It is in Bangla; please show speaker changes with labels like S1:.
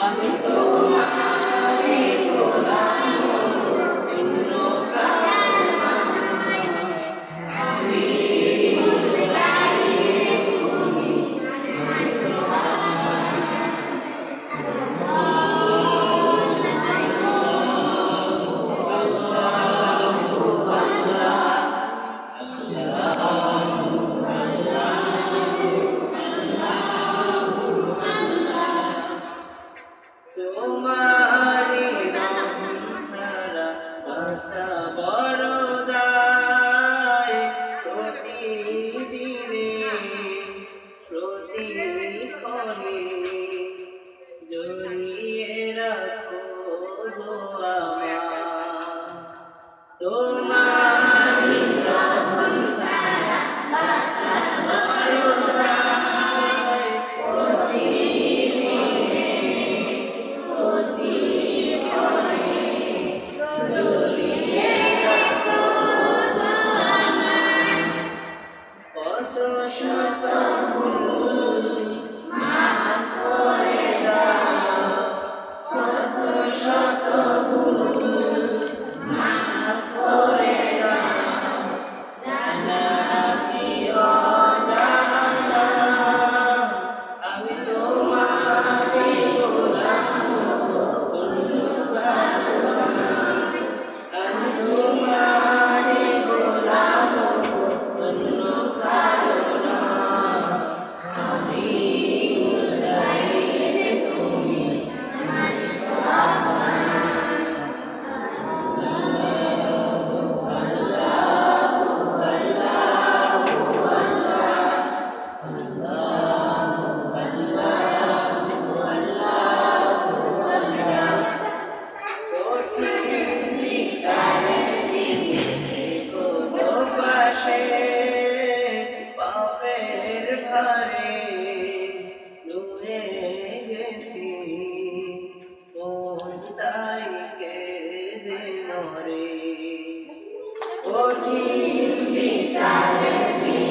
S1: আমি তোমারি প্রতিদিনে প্রতিক্ষণে জড়িয়ে Philip, আসে পাপের ভারে দূরে গেছি। কোন তাই কে মরে কঠিন বিচারে